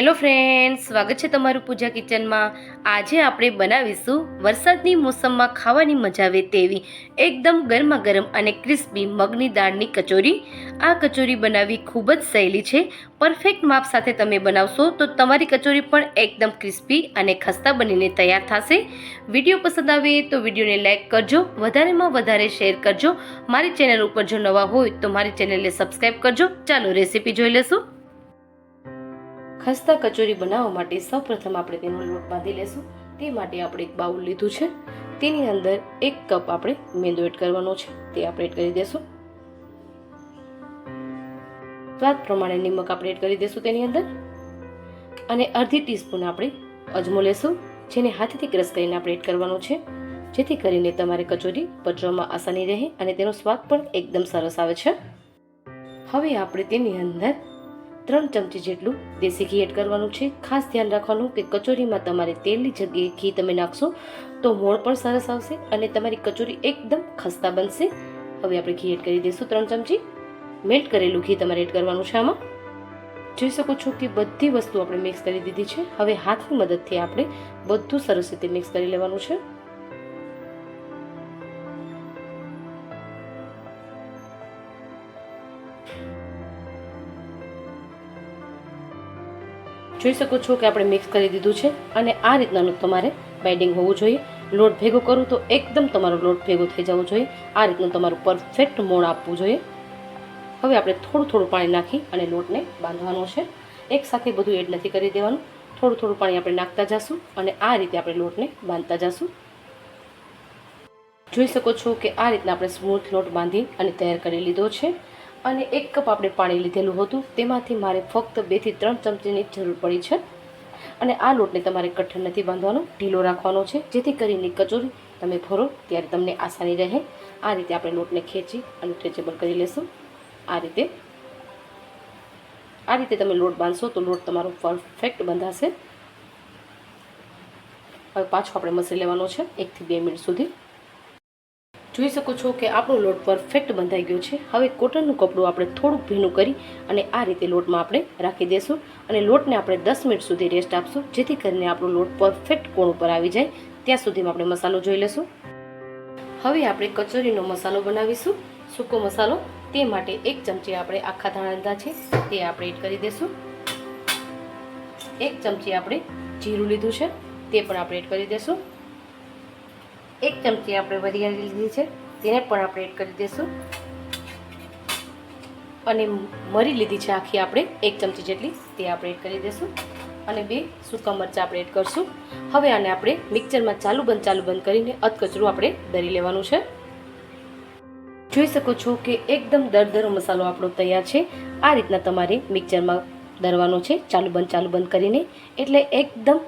Hello friends, સ્વાગત છે તમારું પૂજા કિચનમાં. આજે આપણે બનાવીશું વરસાદની મોસમમાં ખાવાની મજા આવે તેવી એકદમ ગરમા ગરમ અને ક્રિસ્પી મગની દાળની કચોરી. આ કચોરી બનાવવી ખૂબ જ સહેલી છે. પરફેક્ટ માપ સાથે તમે બનાવશો તો તમારી કચોરી પણ એકદમ ક્રિસ્પી અને ખસ્તા બનીને તૈયાર થશે. વીડિયો પસંદ આવે તો વિડીયોને લાઇક કરજો, વધારેમાં વધારે શેર કરજો. મારી ચેનલ ઉપર જો નવા હોય તો મારી ચેનલને સબસ્ક્રાઈબ કરજો. ચાલો રેસીપી જોઈ લેશું ખસ્તા કચોરી બનાવવા માટે સૌપ્રથમ આપણે તેનો લોટ બાંધી લેશું. તે માટે આપણે એક બાઉલ લીધું છે. તેની અંદર એક કપ આપણે મેંદો એડ કરવાનો છે. તે આપણે એડ કરી દેશું. સ્વાદ પ્રમાણે નિમક આપણે એડ કરી દેશું તેની અંદર. અને અડધી ટીસ્પૂન આપણે અજમો લેશું, જેને હાથેથી ક્રશ કરીને આપણે એડ કરવાનો છે. જેથી કરીને તમારે કચોરી પચવામાં આસાની રહે અને તેનો સ્વાદ પણ એકદમ સરસ આવે છે. હવે આપણે તેની અંદર ત્રણ ચમચી જેટલું દેશી ઘી એડ કરવાનું છે. ખાસ ધ્યાન રાખવાનું કે કચોરીમાં તમારે તેલની જગ્યાએ ઘી તમે નાખશો તો મોણ પણ સરસ આવશે અને તમારી કચોરી એકદમ ખસ્તા બનશે. હવે આપણે ઘી એડ કરી દઈશું ત્રણ ચમચી. મેલ્ટ કરેલું ઘી તમારે એડ કરવાનું છે આમાં. જોઈ શકો છો કે બધી વસ્તુ આપણે મિક્સ કરી દીધી છે. હવે હાથની મદદથી આપણે બધું સરસ રીતે મિક્સ કરી લેવાનું છે. જોઈ શકો છો કે આપણે મિક્સ કરી દીધું છે અને આ રીતનાનું તમારે બાઇડિંગ હોવું જોઈએ. લોટ ભેગો કરું તો એકદમ તમારો લોટ ભેગો થઈ જવો જોઈએ. આ રીતનું તમારું પરફેક્ટ મોણ આપવું જોઈએ. હવે આપણે થોડું થોડું પાણી નાખી અને લોટને બાંધવાનો છે. એકસાથે બધું એડ નથી કરી દેવાનું. થોડું થોડું પાણી આપણે નાખતા જશું અને આ રીતે આપણે લોટને બાંધતા જશું. જોઈ શકો છો કે આ રીતના આપણે સ્મૂથ લોટ બાંધી અને તૈયાર કરી લીધો છે. અને એક કપ આપણે પાણી લીધેલું હતું. તેમાંથી મારે ફક્ત બેથી ત્રણ ચમચીની જરૂર પડી છે. અને આ લોટને તમારે કઠણ નથી બાંધવાનો, ઢીલો રાખવાનો છે. જેથી કરીને કચોરી તમે ભરો ત્યારે તમને આસાની રહે. આ રીતે આપણે લોટને ખેંચી અને સ્ટ્રેચેબલ કરી લેશું. આ રીતે. આ રીતે તમે લોટ બાંધશો તો લોટ તમારો પરફેક્ટ બંધાશે. હવે પાછો આપણે મસળી લેવાનો છે એકથી બે મિનિટ સુધી. જોઈ શકો છો કે આપણો લોટ પરફેક્ટ બંધાઈ ગયો છે. હવે કોટનનું કપડું આપણે થોડુંક ભીનું કરી અને આ રીતે લોટમાં આપણે રાખી દઈશું અને લોટને આપણે દસ મિનિટ સુધી રેસ્ટ આપશું, જેથી કરીને આપણો લોટ પરફેક્ટ કોણ ઉપર આવી જાય, ત્યાં સુધીમાં આપણે મસાલો જોઈ લઈશું હવે આપણે કચોરીનો મસાલો બનાવીશું. સૂકો મસાલો, તે માટે એક ચમચી આપણે આખા ધાણા છે, તે આપણે એડ કરી દઈશું એક ચમચી આપણે જીરું લીધું છે, તે પણ આપણે એડ કરી દઈશું એક ચમચી આપણે વરિયાળી લીધી છે, તેને પણ આપણે એડ કરી દઈશું અને મરી લીધી છે આખી આપણે, એક ચમચી જેટલી, તે આપણે એડ કરી દઈશું અને બે સૂકા મરચાં આપણે એડ કરશું. હવે આને આપણે મિક્સરમાં ચાલુ બંધ ચાલુ બંધ કરીને અધકચરું આપણે દરી લેવાનું છે. જોઈ શકો છો કે એકદમ દરદરો મસાલો આપણો તૈયાર છે. આ રીતના તમારે મિક્સરમાં દરવાનો છે, ચાલુ બંધ ચાલુ બંધ કરીને. એટલે એકદમ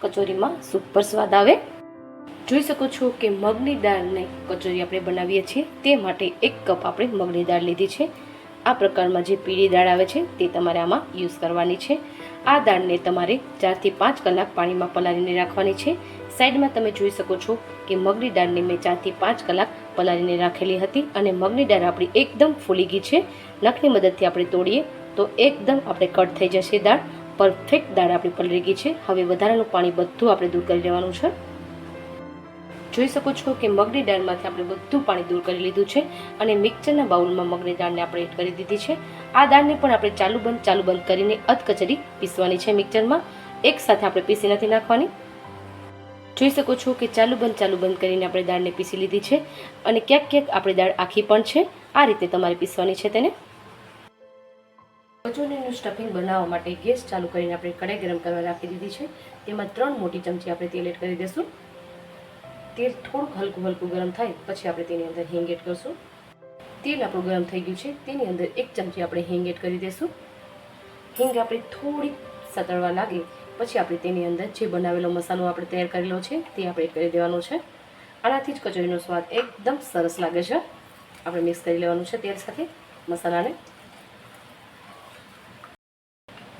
કચોરીમાં સુપર સ્વાદ આવે. જોઈ શકો છો કે મગની દાળને કચોરી આપણે બનાવીએ છીએ. તે માટે એક કપ આપણે મગની દાળ લીધી છે. આ પ્રકારમાં જે પીળી દાળ આવે છે તે તમારે આમાં યુઝ કરવાની છે. આ દાળને તમારે ચારથી પાંચ કલાક પાણીમાં પલાળીને રાખવાની છે. સાઈડમાં તમે જોઈ શકો છો કે મગની દાળને મેં ચારથી પાંચ કલાક પલાળીને રાખેલી હતી અને મગની દાળ આપણી એકદમ ફૂલી ગઈ છે. નખની મદદથી આપણે તોડીએ તો એકદમ આપણે કટ થઈ જશે દાળ. પરફેક્ટ દાળ આપણી પલળી ગઈ છે. હવે વધારાનું પાણી બધું આપણે દૂર કરી લેવાનું છે. જોઈ શકો છો કે મગની દાળમાંથી આપણે બધું પાણી દૂર કરી લીધું છે અને મિક્સરના બાઉલમાં મગની દાળને આપણે એડ કરી દીધી છે. આ દાળને પણ આપણે ચાલુ બંધ ચાલુ બંધ કરીને અધકચરી પીસવાની છે મિક્સરમાં. એક સાથે આપણે પીસી નથી નાખવાની. જોઈ શકો છો કે ચાલુ બંધ ચાલુ બંધ કરીને આપણે દાળને પીસી લીધી છે અને ક્યાંક ક્યાંક આપણી દાળ આખી પણ છે. આ રીતે તમારે પીસવાની છે તેને. કચોરીનું સ્ટફિંગ બનાવવા માટે ગેસ ચાલુ કરીને આપણે કઢાઈ ગરમ કરવા રાખી દીધી છે. તેમાં ત્રણ મોટી ચમચી આપણે તેલ એડ કરી દઈશું. તેલ થોડુંક હલકું હલકું ગરમ થાય, પછી આપણે તેની અંદર હિંગ એડ કરશું. તેલ આપણું ગરમ થઈ ગયું છે, તેની અંદર એક ચમચી આપણે હિંગ એડ કરી દઈશું હિંગ આપણે થોડીક સતળવા લાગે, પછી આપણે તેની અંદર જે બનાવેલો મસાલો આપણે તૈયાર કરેલો છે, તે આપણે એડ કરી દેવાનો છે. આનાથી જ કચોરીનો સ્વાદ એકદમ સરસ લાગે છે. આપણે મિક્સ કરી લેવાનું છે તેલ સાથે મસાલાને.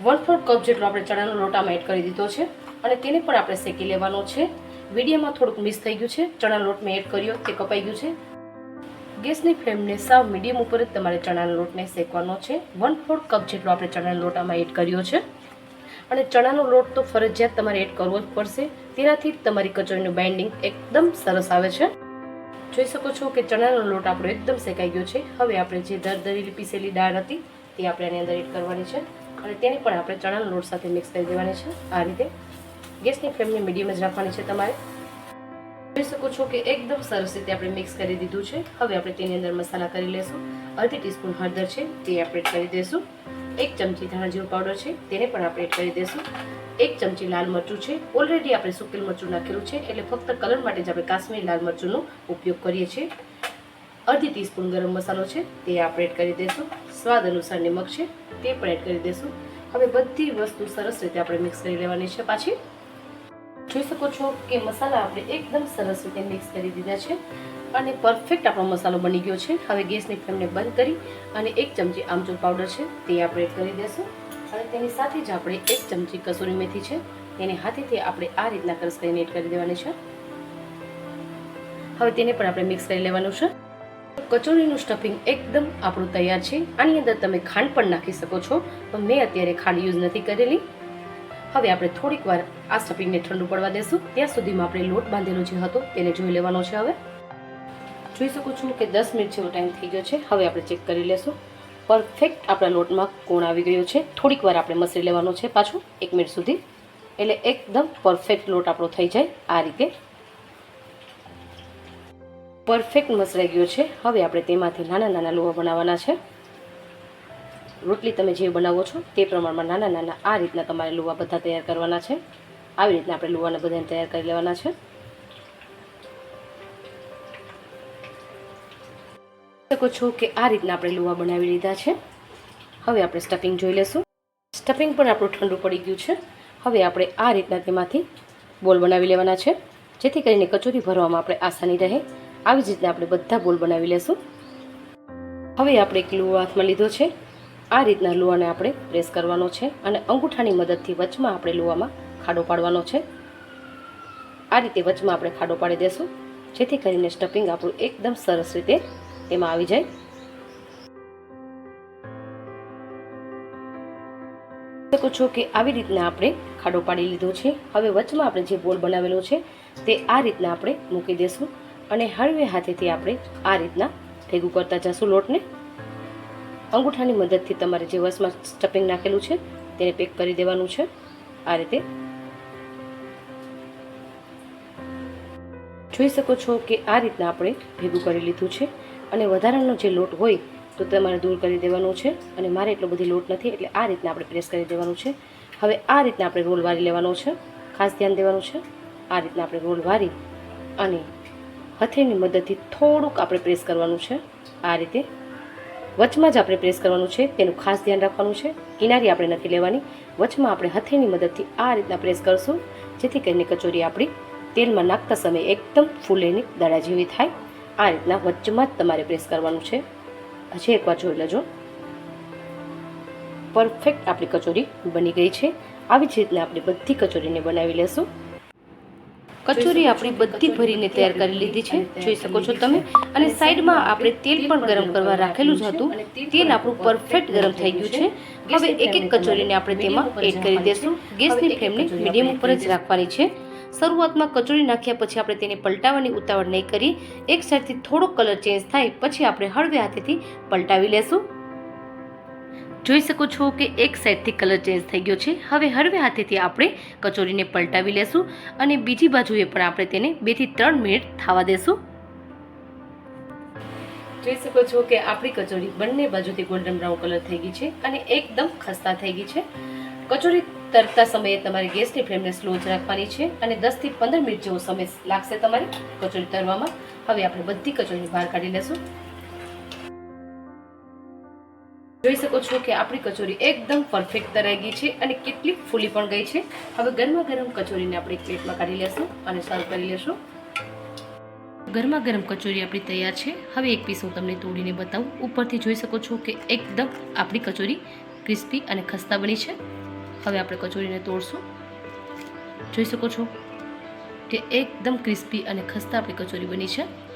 વન ફોર્થ કપ જેટલો આપણે ચણાનો લોટામાં એડ કરી દીધો છે, અને તેને પણ આપણે શેકી લેવાનો છે. વિડીયોમાં થોડુંક મિસ થઈ ગયું છે. ચણા લોટ મેં એડ કર્યો તે કપાઈ ગયું છે. ગેસની ફ્લેમને સાવ મીડિયમ ઉપર જ તમારે ચણાના લોટને શેકવાનો છે. વન ફોર્થ કપ જેટલો આપણે ચણાના લોટ આમાં એડ કર્યો છે. અને ચણાનો લોટ તો ફરજિયાત તમારે એડ કરવો જ પડશે. તેનાથી તમારી કચોરીનું બાઇન્ડિંગ એકદમ સરસ આવે છે. જોઈ શકો છો કે ચણાનો લોટ આપણો એકદમ શેકાઈ ગયો છે. હવે આપણે જે દરદરેલી પીસેલી દાળ હતી તે આપણે આની અંદર એડ કરવાની છે. અને તેને પણ આપણે ચણાના લોટ સાથે મિક્સ કરી દેવાની છે. આ રીતે ગેસની ફ્લેમને મીડિયમ જ રાખવાની છે તમારે. જોઈ શકો છો કે એકદમ સરસ રીતે આપણે મિક્સ કરી દીધું છે. હવે આપણે તેની અંદર મસાલા કરી લેશું. અડધી ટીસ્પૂન હળદર છે, તે આપણે કરી દઈશું એક ચમચી ધાણા જીરું પાવડર છે, તેને પણ આપણે એડ કરી દઈશું એક ચમચી લાલ મરચું છે. ઓલરેડી આપણે સુકેલ મરચું નાખેલું છે, એટલે ફક્ત કલર માટે જ આપણે કાશ્મીરી લાલ મરચુંનો ઉપયોગ કરીએ છીએ. અડધી ટીસ્પૂન ગરમ મસાલો છે, તે આપણે એડ કરી દઈશું સ્વાદ અનુસાર નિમક છે, તે પણ એડ કરી દઈશું હવે બધી વસ્તુ સરસ રીતે આપણે મિક્સ કરી લેવાની છે પાછી. જોઈ શકો છો કે મસાલા આપણે એકદમ સરસ રીતે મિક્સ કરી દીધા છે અને પરફેક્ટ આપણો મસાલો બની ગયો છે. હવે ગેસની ફ્લેમને બંધ કરી અને એક ચમચી આમચૂર પાવડર છે તે આપણે કરી દઈશું અને તેની સાથે જ આપણે એક ચમચી કસૂરી મેથી છે તેને હાથેથી આપણે આ રીતના કરસ કરીને એડ કરી દેવાની છે. હવે તેને પણ આપણે મિક્સ કરી લેવાનું છે. કચોરીનું સ્ટફિંગ એકદમ આપણું તૈયાર છે. આની અંદર તમે ખાંડ પણ નાખી શકો છો. પણ મેં અત્યારે ખાંડ યુઝ નથી કરેલી. હવે આપણે થોડીક વાર આ સ્ટફિંગને ઠંડુ પડવા દેશું. ત્યાં સુધીમાં આપણે લોટ બાંધેલો જે હતો તેને જોઈ લેવાનો છે હવે. જોઈ શકું છું કે દસ મિનિટ જેવો ટાઈમ થઈ ગયો છે. હવે આપણે ચેક કરી લેશું. પરફેક્ટ આપણા લોટમાં કોણ આવી ગયો છે. થોડીક વાર આપણે મસરી લેવાનો છે પાછું, એક મિનિટ સુધી. એટલે એકદમ પરફેક્ટ લોટ આપણો થઈ જાય આ રીતે. પરફેક્ટ મસરાઈ ગયો છે. હવે આપણે તેમાંથી નાના નાના લોહા બનાવવાના છે. રોટલી તમે જે બનાવો છો તે પ્રમાણમાં નાના નાના આ રીતના તમારે લુવા બધા તૈયાર કરવાના છે. આવી રીતના આપણે લુવાને બધાને તૈયાર કરી લેવાના છે. શકો છો કે આ રીતના આપણે લુવા બનાવી લીધા છે. હવે આપણે સ્ટફિંગ જોઈ લેશું. સ્ટફિંગ પણ આપણું ઠંડુ પડી ગયું છે. હવે આપણે આ રીતના તેમાંથી બોલ બનાવી લેવાના છે. જેથી કરીને કચોરી ભરવામાં આપણે આસાની રહે. આવી જ રીતના આપણે બધા બોલ બનાવી લેશું. હવે આપણે એક લુવા હાથમાં લીધો છે. આ રીતના લુવાને આપણે પ્રેસ કરવાનો છે અને અંગૂઠાની મદદથી વચમાં આપણે લુવામાં ખાડો પાડવાનો છે. આ રીતે વચમાં આપણે ખાડો પાડી દેશું, જેથી કરીને સ્ટફિંગ આપણું એકદમ સરસ રીતે તેમાં આવી જાય. શકો છો કે આવી રીતના આપણે ખાડો પાડી લીધો છે. હવે વચમાં આપણે જે બોલ બનાવેલો છે, તે આ રીતના આપણે મૂકી દેશું અને હળવે હાથેથી આપણે આ રીતના ભેગું કરતા જશું લોટને. અંગૂઠાની મદદથી તમારે જે વસમાં સ્ટફિંગ નાખેલું છે, તેને પેક કરી દેવાનું છે. આ રીતે જોઈ શકો છો કે આ રીતના આપણે ભેગું કરી લીધું છે અને વધારાનો જે લોટ હોય, તો તમારે દૂર કરી દેવાનો છે અને મારે એટલો બધી લોટ નથી, એટલે આ રીતના આપણે પ્રેસ કરી દેવાનું છે. હવે આ રીતના આપણે રોલ વારી લેવાનો છે. ખાસ ધ્યાન દેવાનું છે. આ રીતના આપણે રોલ વારી અને હથેળીની મદદથી થોડુંક આપણે પ્રેસ કરવાનું છે. આ રીતે વચમાં જ આપણે પ્રેસ કરવાનું છે, તેનું ખાસ ધ્યાન રાખવાનું છે. કિનારી આપણે નથી લેવાની. વચમાં આપણે હથેની મદદથી આ રીતના પ્રેસ કરશું, જેથી કરીને કચોરી આપણી તેલમાં નાખતા સમયે એકદમ ફૂલેની દડા જેવી થાય. આ રીતના વચમાં જ તમારે પ્રેસ કરવાનું છે. હજી એકવાર જોઈ લેજો. પરફેક્ટ આપણી કચોરી બની ગઈ છે. આવી જ રીતના આપણે બધી કચોરીને બનાવી લેશું. કચોરી આપણી બધી ભરીને તૈયાર કરી લીધી છે. જોઈ શકો છો તમે. અને સાઈડમાં આપણે તેલ પણ ગરમ કરવા રાખેલું જ હતું. તેલ આપણું પરફેક્ટ ગરમ થઈ ગયું છે. હવે એક એક કચોરીને આપણે તેમાં એડ કરી દઈશું ગેસની ફ્લેમને મીડિયમ ઉપર જ રાખવાની છે. શરૂઆતમાં કચોરી નાખ્યા પછી આપણે તેને પલટાવવાની ઉતાવળ નહીં કરી. એક સાઈડથી થોડો કલર ચેન્જ થાય પછી આપણે હળવે હાથેથી પલટાવી લેશું. જોઈ શકો છો કે એક સાઈડથી કલર ચેન્જ થઈ ગયો છે. હવે હળવે હાથેથી આપણે કચોરીને પલટાવી લેશું અને બીજી બાજુએ પણ આપણે તેને બેથી ત્રણ મિનિટ થવા દેશું. જોઈ શકો છો કે આપણી કચોરી બંને બાજુથી ગોલ્ડન બ્રાઉન કલર થઈ ગઈ છે અને એકદમ ખસ્તા થઈ ગઈ છે. કચોરી તરતા સમયે તમારે ગેસની ફ્લેમને સ્લો જ રાખવાની છે અને દસથી પંદર મિનિટ જેવો સમય લાગશે તમારે કચોરી તરવામાં. હવે આપણે બધી કચોરી બહાર કાઢી લેશું. જોઈ શકો છો કે આપણી કચોરી એકદમ પરફેક્ટ તરાઈ ગઈ છે અને કેટલી ફૂલી પણ ગઈ છે. હવે ગરમા ગરમ કચોરીને આપણે પ્લેટમાં કાઢી લેશું અને સર્વ કરી લેશું. ગરમા ગરમ કચોરી આપણી તૈયાર છે. હવે એક પીસ હું તમને તોડીને બતાવું. ઉપરથી જોઈ શકો છો કે એકદમ આપણી કચોરી ક્રિસ્પી અને ખસ્તા બની છે. હવે આપણે કચોરીને તોડશું. જોઈ શકો છો કે એકદમ ક્રિસ્પી અને ખસ્તા આપણી કચોરી બની છે.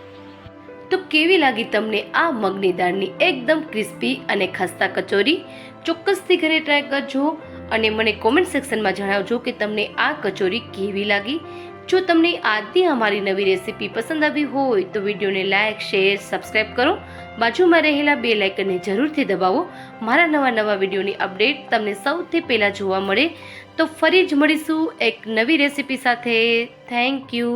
તો કેવી લાગી તમને આ મગની દાળની એકદમ ક્રિસ્પી અને ખસ્તા કચોરી? ચોક્કસથી ઘરે ટ્રાય કરજો અને મને કોમેન્ટ સેક્શનમાં જણાવજો કે તમને આ કચોરી કેવી લાગી. જો તમને આજની અમારી નવી રેસીપી પસંદ આવી હોય તો વિડીયોને લાઇક શેર સબસ્ક્રાઈબ કરો. બાજુમાં રહેલા બે લાઇકનને જરૂરથી દબાવો. મારા નવા નવા વિડીયોની અપડેટ તમને સૌથી પહેલાં જોવા મળે. તો ફરી જ મળીશું એક નવી રેસીપી સાથે. Thank you